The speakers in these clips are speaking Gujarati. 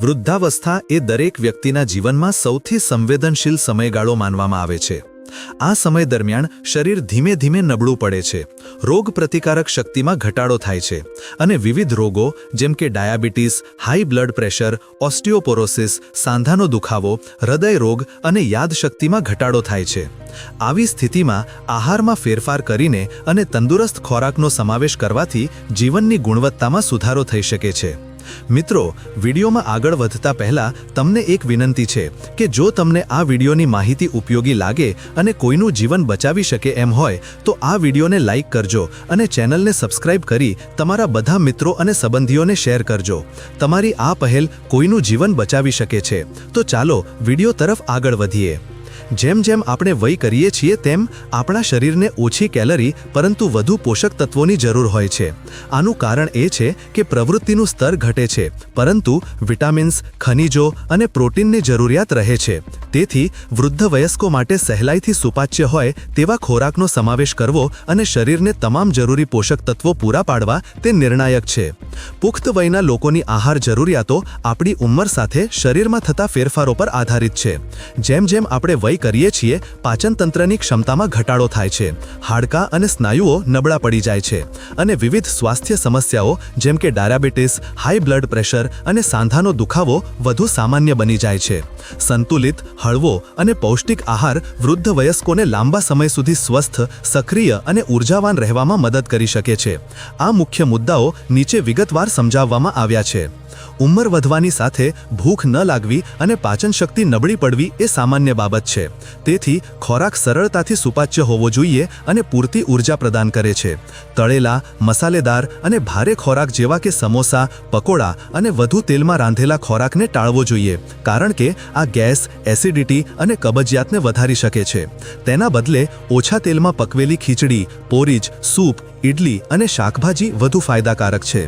વૃદ્ધાવસ્થા એ દરેક વ્યક્તિના જીવનમાં સૌથી સંવેદનશીલ સમયગાળો માનવામાં આવે છે. આ સમય દરમિયાન શરીર ધીમે ધીમે નબળું પડે છે. રોગ પ્રતિકારક શક્તિમાં ઘટાડો થાય છે અને વિવિધ રોગો જેમ કે diabetes, high blood pressure osteoporosis સાંધાનો દુખાવો, હૃદય રોગ અને યાદશક્તિમાં ઘટાડો થાય છે. આવી સ્થિતિમાં આહારમાં ફેરફાર કરીને અને તંદુરસ્ત ખોરાકનો સમાવેશ કરવાથી જીવનની ગુણવત્તામાં સુધારો થઈ શકે છે. મિત્રો, વિડીયોમાં આગળ વધતા પહેલા તમને એક વિનંતી છે કે જો તમને આ વિડીયોની માહિતી ઉપયોગી લાગે અને કોઈનું જીવન બચાવી શકે એમ હોય, તો આ વિડીયોને લાઇક કરજો અને ચેનલને સબસ્ક્રાઇબ કરી તમારા બધા મિત્રો અને સંબંધીઓને શેર કરજો. તમારી આ પહેલ કોઈનું જીવન બચાવી શકે છે. તો ચાલો વીડિયો તરફ આગળ વધીએ. જેમ જેમ આપણે વય કરીએ છીએ તેમ આપણા શરીરને ઓછી કેલરી પરંતુ વધુ પોષક તત્વોની જરૂર હોય છે. આનું કારણ એ છે કે પ્રવૃત્તિનું સ્તર ઘટે છે, પરંતુ વિટામિન્સ, ખનિજો અને પ્રોટીનની જરૂરિયાત રહે છે. તેથી વૃદ્ધ વયસ્કો માટે સહેલાઈથી સુપાચ્ય હોય તેવા ખોરાકનો સમાવેશ કરવો અને શરીરને તમામ જરૂરી પોષક તત્વો પૂરા પાડવા તે નિર્ણાયક છે. પુખ્ત વયના લોકોની આહાર જરૂરિયાતો આપણી ઉંમર સાથે શરીરમાં થતા ફેરફારો પર આધારિત છે. જેમ જેમ આપણે વય કરીએ છીએ, પાચનતંત્રની ક્ષમતામાં ઘટાડો થાય છે. હાડકાં અને સ્નાયુઓ નબળા પડી જાય છે અને વિવિધ સ્વાસ્થ્ય સમસ્યાઓ, જેમ કે ડાયાબિટીસ, હાઈ બ્લડ પ્રેશર અને સાંધાનો દુખાવો વધુ સામાન્ય બની જાય છે. સંતુલિત, હળવો અને પૌષ્ટિક આહાર વૃદ્ધ વયસ્કોને લાંબા સમય સુધી સ્વસ્થ, સક્રિય અને ઉર્જાવાન રહેવામાં મદદ કરી શકે છે. આ મુખ્ય મુદ્દાઓ નીચે વિગતવાર સમજાવવામાં આવ્યા છે. ઉંમર વધવાની સાથે ભૂખ ન લાગવી અને પાચન શક્તિ નબળી પડવી એ સામાન્ય બાબત છે. તેથી ખોરાક સરળતાથી સુપાચ્ય હોવો જોઈએ અને પૂરતી ઊર્જા પ્રદાન કરે છે. તળેલા, મસાલેદાર અને ભારે ખોરાક જેવા કે સમોસા, પકોડા અને વધુ તેલમાં રાંધેલા ખોરાકને ટાળવો જોઈએ, કારણ કે આ ગેસ, એસિડિટી અને કબજિયાતને વધારી શકે છે. તેના બદલે ઓછા તેલમાં પકવેલી ખીચડી, પોરીજ, સૂપ ઇડલી અને શાકભાજી વધુ ફાયદાકારક છે.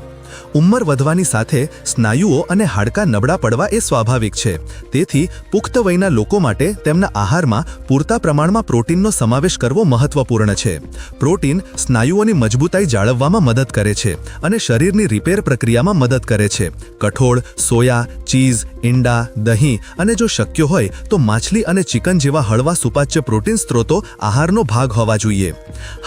ઉંમર વધવાની સાથે સ્નાયુઓ અને હાડકાં નબળા પડવા એ સ્વાભાવિક છે. તેથી પુખ્ત વયના લોકો માટે તેમના આહારમાં પૂરતા પ્રમાણમાં પ્રોટીનનો સમાવેશ કરવો મહત્વપૂર્ણ છે. પ્રોટીન સ્નાયુઓની મજબૂતાઈ જાળવવામાં મદદ કરે છે અને શરીરની રિપેર પ્રક્રિયામાં મદદ કરે છે. કઠોળ, સોયા, ચીઝ, ઈંડા, દહીં અને જો શક્ય હોય તો માછલી અને ચિકન જેવા હળવા સુપાચ્ય પ્રોટીન સ્ત્રોતો આહારનો ભાગ હોવા જોઈએ.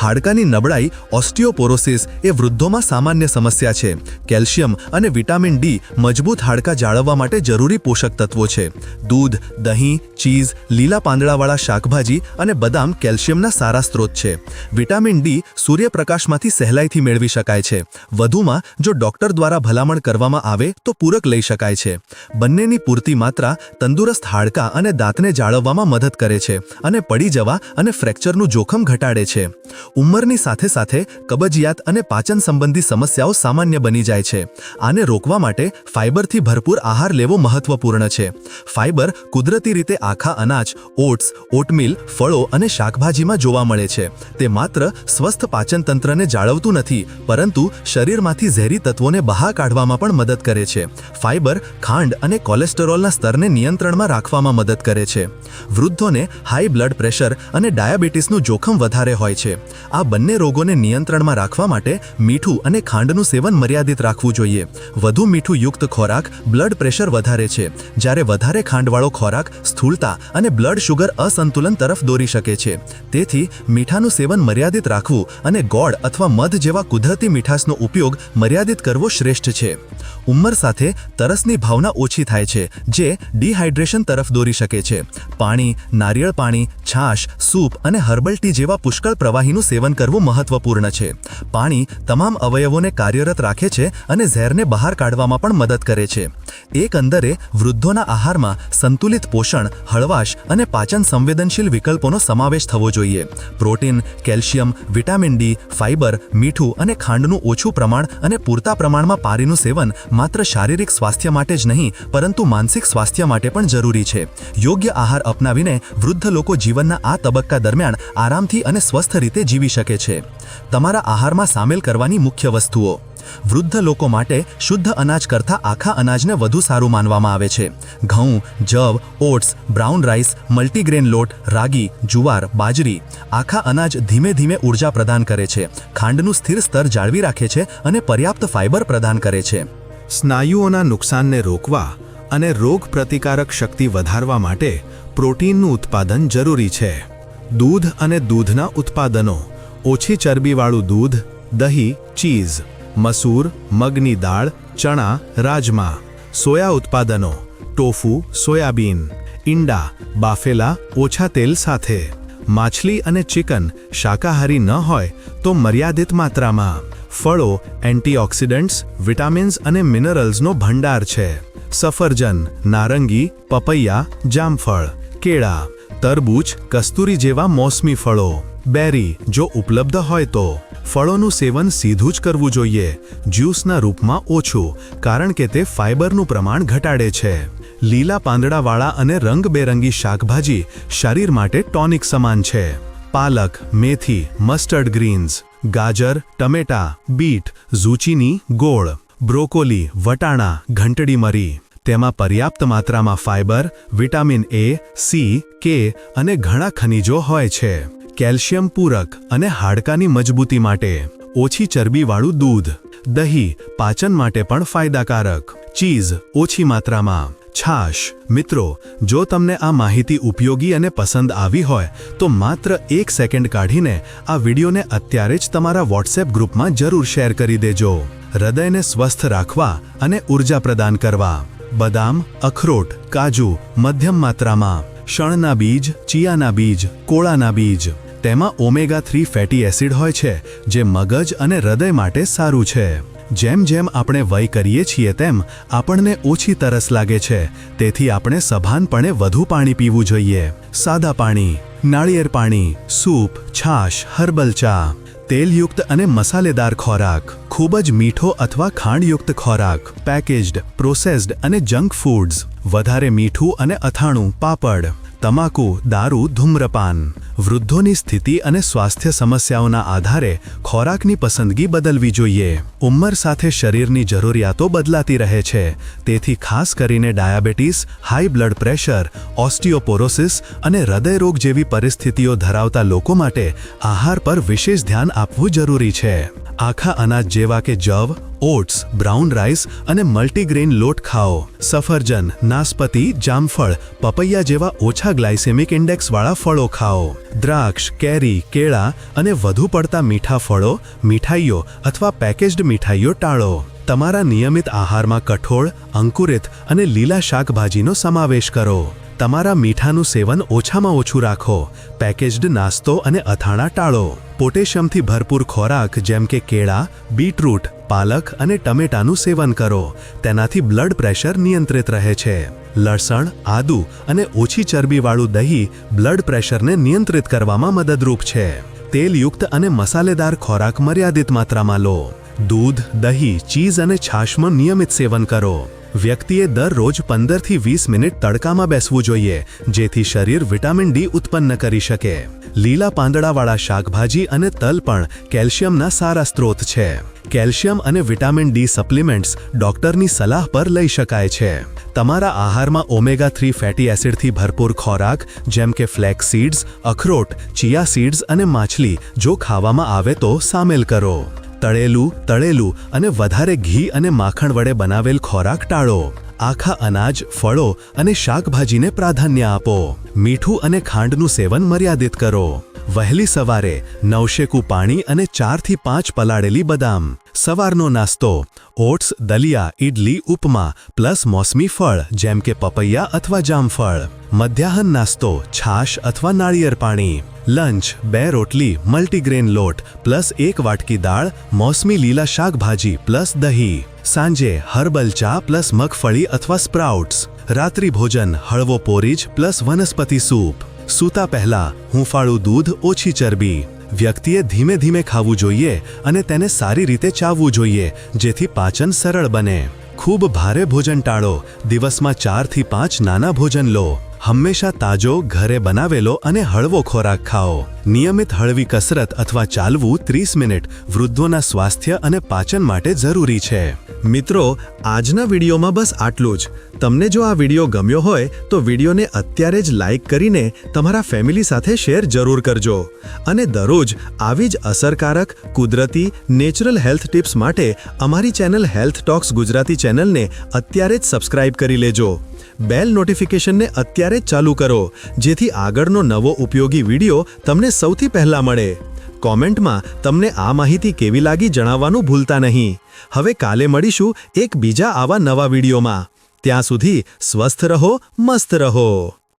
હાડકાની નબળાઈ ઓસ્ટિયોપોરોસિસ એ વૃદ્ધોમાં સામાન્ય સમસ્યા છે. કેલ્શિયમ અને વિટામિન ડી મજબૂત હાડકાં જાળવવા માટે જરૂરી પોષક તત્વો છે. દૂધ, દહીં, ચીઝ, લીલા પાંદડાવાળા શાકભાજી અને બદામ કેલ્શિયમના સારા સ્ત્રોત છે. વિટામિન ડી સૂર્યપ્રકાશમાંથી સહેલાઈથી મેળવી શકાય છે. વધુમાં, જો ડોક્ટર દ્વારા ભલામણ કરવામાં આવે, તો પૂરક લઈ શકાય છે. બંનેની પૂરતી માત્રા તંદુરસ્ત હાડકાં અને દાંતને જાળવવામાં મદદ કરે છે અને પડી જવા અને ફ્રેક્ચરનું જોખમ ઘટાડે છે. ઉંમરની સાથે સાથે કબજિયાત અને પાચન સંબંધી સમસ્યાઓ સામાન્ય બની જાય છે. આને રોકવા માટે ફાઇબરથી ભરપૂર આહાર લેવો મહત્વપૂર્ણ છે. ફાઇબર કુદરતી રીતે આખા અનાજ, ઓટ્સ, ઓટમીલ, ફળો અને શાકભાજીમાં જોવા મળે છે. તે માત્ર સ્વસ્થ પાચનતંત્રને જાળવતું નથી, પરંતુ શરીરમાંથી ઝેરી તત્વોને બહાર કાઢવામાં પણ મદદ કરે છે. ફાઇબર ખાંડ અને કોલેસ્ટેરોલના સ્તરને નિયંત્રણમાં રાખવામાં મદદ કરે છે. વૃદ્ધોને હાઈ બ્લડ પ્રેશર અને ડાયાબિટીસનું જોખમ વધારે હોય છે. આ બંને રોગોને નિયંત્રણમાં રાખવા માટે મીઠું અને ખાંડનું સેવન મર્યાદિત રાખવું જોઈએ. વધુ મીઠું યુક્ત ખોરાક બ્લડ પ્રેશર વધારે છે, જ્યારે વધારે ખાંડવાળો ખોરાક સ્થૂળતા અને બ્લડ શુગર અસંતુલન તરફ દોરી શકે છે. તેથી, મીઠાનું સેવન મર્યાદિત રાખવું અને ગોળ અથવા મધ જેવા કુદરતી મીઠાશનો ઉપયોગ મર્યાદિત કરવો શ્રેષ્ઠ છે. ઉંમર સાથે તરસની ભાવના ઓછી થાય છે, જે ડિહાઇડ્રેશન તરફ દોરી શકે છે. પાણી, નારિયેળ પાણી, છાશ, સૂપ અને હર્બલ ટી જેવા પુષ્કળ પ્રવાહીનું સેવન કરવું મહત્વપૂર્ણ છે. પાણી તમામ અવયવોને કાર્યરત રાખે છે અને ઝેરને બહાર કાઢવામાં પણ મદદ કરે છે. એકંદરે વૃદ્ધોના આહારમાં સંતુલિત પોષણ, હળવાશ અને પાચન સંવેદનશીલ વિકલ્પોનો સમાવેશ થવો જોઈએ. Protein, calcium, vitamin D, fibre, મીઠું અને ખાંડનું ઓછું પ્રમાણ અને પૂરતા પ્રમાણમાં પારીનું સેવન માત્ર શારીરિક સ્વાસ્થ્ય માટે જ નહીં, પરંતુ માનસિક સ્વાસ્થ્ય માટે પણ જરૂરી છે. યોગ્ય આહાર અપનાવીને વૃદ્ધ લોકો જીવનના આ તબક્કા દરમિયાન આરામથી અને સ્વસ્થ રીતે જીવી શકે છે. તમારા આહારમાં સામેલ કરવાની મુખ્ય વસ્તુઓ. વૃદ્ધ લોકો માટે શુદ્ધ અનાજ કરતાં આખા અનાજને વધુ સારું માનવામાં આવે છે. ઘઉં, જવ, ઓટ્સ, બ્રાઉન રાઈસ, મલ્ટીગ્રેન લોટ, રાગી, જુવાર, બાજરી આખા અનાજ ધીમે ધીમે ઊર્જા પ્રદાન કરે છે. ખાંડનું સ્થિર સ્તર જાળવી રાખે છે અને પર્યાપ્ત ફાઇબર પ્રદાન કરે છે. સ્નાયુઓના નુકસાનને રોકવા અને રોગ પ્રતિકારક શક્તિ વધારવા માટે પ્રોટીનનું ઉત્પાદન જરૂરી છે. દૂધ અને દૂધના ઉત્પાદનો, ઓછી ચરબીવાળું દૂધ, દહીં, ચીઝ મસૂર, મગની દાળ, ચણા, રાજમા, સોયા ઉત્પાદનો, ટોફુ, સોયાબીન, ઈંડા, બાફેલા, ઓછા તેલ સાથે. માછલી અને ચિકન શાકાહારી ન હોય તો મર્યાદિત માત્રામાં. ફળો, એન્ટીઓક્સિડન્ટ્સ, વિટામિન્સ અને મિનરલ્સનો ભંડાર છે. સફરજન, નારંગી, પપૈયા, જામફળ, કેળા, તરબૂચ, કસ્તુરી જેવા મોસમી ફળો. બેરી, જો ઉપલબ્ધ હોય તો. ફળોનું સેવન સીધું જ કરવું જોઈએ. જ્યુસના રૂપમાં ઓછું, કારણ કે તે ફાઇબરનું પ્રમાણ ઘટાડે છે. લીલા પાંદડાવાળા અને રંગબેરંગી શાકભાજી શરીર માટે ટોનિક સમાન છે. પાલક, મેથી, મસ્ટર્ડ ગ્રીન્સ, ગાજર, ટમેટા, બીટ, ઝૂચીની ગોળ, બ્રોકોલી, વટાણા, ઘંટડી મરી. તેમાં પર્યાપ્ત માત્રામાં ફાઇબર, વિટામિન એ, સી, કે અને ઘણા ખનિજો હોય છે. કેલ્શિયમ પૂરક અને હાડકાની મજબૂતી માટે, ઓછી ચરબીવાળું દૂધ, દહીં, પાચન માટે પણ ફાયદાકારક. ચીઝ ઓછી માત્રામાં. છાશ. મિત્રો, જો તમને આ માહિતી ઉપયોગી અને પસંદ આવી હોય, તો માત્ર એક સેકન્ડ કાઢીને આ વિડીયોને અત્યારે જ તમારા વોટ્સએપ ગ્રુપમાં જરૂર શેર કરી દેજો. હૃદયને સ્વસ્થ રાખવા અને ઊર્જા પ્રદાન કરવા. બદામ, અખરોટ, કાજુ, મધ્યમ માત્રામાં. શણના બીજ, ચિયાના બીજ, કોળાના બીજ. તેમાં ઓમેગા થ્રી ફેટી એસિડ હોય છે, જે મગજ અને હૃદય માટે સારું છે. જેમ જેમ આપણે વય કરીએ છીએ તેમ આપણને ઓછી તરસ લાગે છે, તેથી આપણે સભાનપણે વધુ પાણી પીવું જોઈએ. સાદા પાણી, નાળિયેર પાણી, સૂપ, છાશ, હર્બલ ચા, તેલયુક્ત અને મસાલેદાર ખોરાક, ખૂબ જ મીઠો અથવા ખાંડયુક્ત ખોરાક પેકેજ્ડ પ્રોસેસ્ડ અને જંક ફૂડ્સ વધારે મીઠું અને અથાણું, પાપડ, તમાકુ, દારૂ, ધૂમ્રપાન. વૃદ્ધોની સ્થિતિ અને સ્વાસ્થ્ય સમસ્યાઓના આધારે ખોરાકની પસંદગી બદલવી જોઈએ. ઉંમર સાથે શરીરની જરૂરિયાતો બદલાતી રહે છે. તેથી ખાસ કરીને diabetes, high blood pressure, osteoporosis અને હૃદયરોગ જેવી પરિસ્થિતિઓ ધરાવતા લોકો માટે આહાર પર વિશેષ ધ્યાન આપવું જરૂરી છે. આખા અનાજ જેવા કે જવ ઓટ્સ, બ્રાઉન રાઈસ અને મલ્ટીગ્રેન લોટ ખાઓ. સફરજન, નાસપતિ, જામફળ, પપૈયા જેવા ઓછા ગ્લાયસેમિક ઇન્ડેક્સવાળા ફળો ખાઓ. દ્રાક્ષ, કેરી, કેળા અને વધુ પડતા મીઠા ફળો, મીઠાઈઓ અથવા પેકેજ્ડ મીઠાઈઓ ટાળો. તમારા નિયમિત આહારમાં કઠોળ, અંકુરિત અને લીલા શાકભાજીનો સમાવેશ કરો. તમારા મીઠાનું સેવન ઓછામાં ઓછું રાખો. પેકેજ્ડ નાસ્તો અને અથાણા ટાળો. પોટેશિયમથી ભરપૂર ખોરાક જેમ કે કેળા, બીટરૂટ, પાલક અને ટમેટાનું સેવન કરો. તેનાથી બ્લડ પ્રેશર નિયંત્રિત રહે છે. લસણ, આદુ અને ઓછી ચરબીવાળું દહીં બ્લડ પ્રેશરને નિયંત્રિત કરવામાં મદદરૂપ છે. તેલયુક્ત અને મસાલેદાર ખોરાક મર્યાદિત માત્રામાં લો. દૂધ, દહીં, ચીઝ અને છાશમાં નિયમિત સેવન કરો. વ્યક્તિએ દરરોજ પંદરથી વીસ મિનિટ તડકામાં બેસવું જોઈએ, જેથી શરીર વિટામિન ડી ઉત્પન્ન કરી શકે. લીલા પાંદડાવાળા શાકભાજી અને તલ પણ કેલ્શિયમના સારા સ્ત્રોત છે. કેલ્શિયમ અને વિટામિન ડી સપ્લિમેન્ટ્સ ડોક્ટરની સલાહ પર લઈ શકાય છે. તમારા આહારમાં ઓમેગા થ્રી ફેટી એસિડથી ભરપૂર ખોરાક, જેમ કે ફ્લેક્સ સીડ્સ, અખરોટ, ચિયા સીડ્સ અને માછલી જો ખાવામાં આવે તો સામેલ કરો. તળેલું તળેલું અને વધારે ઘી અને માખણ વડે બનાવેલ ખોરાક ટાળો. આખા અનાજ, ફળો અને શાકભાજીને પ્રાધાન્ય આપો. મીઠું અને ખાંડનું સેવન મર્યાદિત કરો. વહેલી સવારે નવશેકું પાણી અને ચારથી પાંચ પલાળેલી બદામ. સવારનો નાસ્તો, ઓટ્સ, દલિયા ઇડલી ઉપમા, પ્લસ મોસમી ફળ, જેમ કે પપૈયા અથવા જામફળ. મધ્યાહન નાસ્તો, છાશ અથવા નાળિયેર પાણી. લંચ, બે રોટલી મલ્ટીગ્રેન લોટ, પ્લસ એક વાટકી દાળ, મોસમી લીલા શાકભાજી, પ્લસ દહીં. સાંજે, હર્બલ ચા પ્લસ મગફળી અથવા સ્પ્રાઉટ્સ. રાત્રિ ભોજન, હળવો પોરીજ પ્લસ વનસ્પતિ સૂપ. સૂતા પહેલા હુંફાળું દૂધ ઓછી ચરબી. વ્યક્તિએ ધીમે ધીમે ખાવું જોઈએ અને તેને સારી રીતે ચાવવું જોઈએ, જેથી પાચન સરળ બને. ખૂબ ભારે ભોજન ટાળો. દિવસમાં ચારથી પાંચ નાના ભોજન લો. હંમેશા તાજો, ઘરે બનાવેલો અને હળવો ખોરાક ખાઓ. નિયમિત હળવી કસરત અથવા ચાલવું ત્રીસ મિનિટ વૃદ્ધોના સ્વાસ્થ્ય અને પાચન માટે જરૂરી છે. મિત્રો, આજના વિડીયોમાં બસ આટલું જ. તમને જો આ વીડિયો ગમ્યો હોય, તો વિડીયોને અત્યારે જ લાઇક કરીને તમારા ફેમિલી સાથે શેર જરૂર કરજો. અને દરરોજ આવી જ અસરકારક, કુદરતી, નેચરલ હેલ્થ ટિપ્સ માટે અમારી ચેનલ હેલ્થ ટોક્સ ગુજરાતી ચેનલને અત્યારે જ સબસ્ક્રાઇબ કરી લેજો. બેલ નોટિફિકેશનને અત્યારે જ ચાલુ કરો, જેથી આગળનો નવો ઉપયોગી વીડિયો તમને સૌથી પહેલાં મળે. કોમેન્ટમાં તમને આ માહિતી કેવી લાગી જણાવવાનું ભૂલતા નહીં. હવે કાલે મળીશું એક બીજા આવા નવા વિડીયોમાં. ત્યાં સુધી સ્વસ્થ રહો, મસ્ત રહો.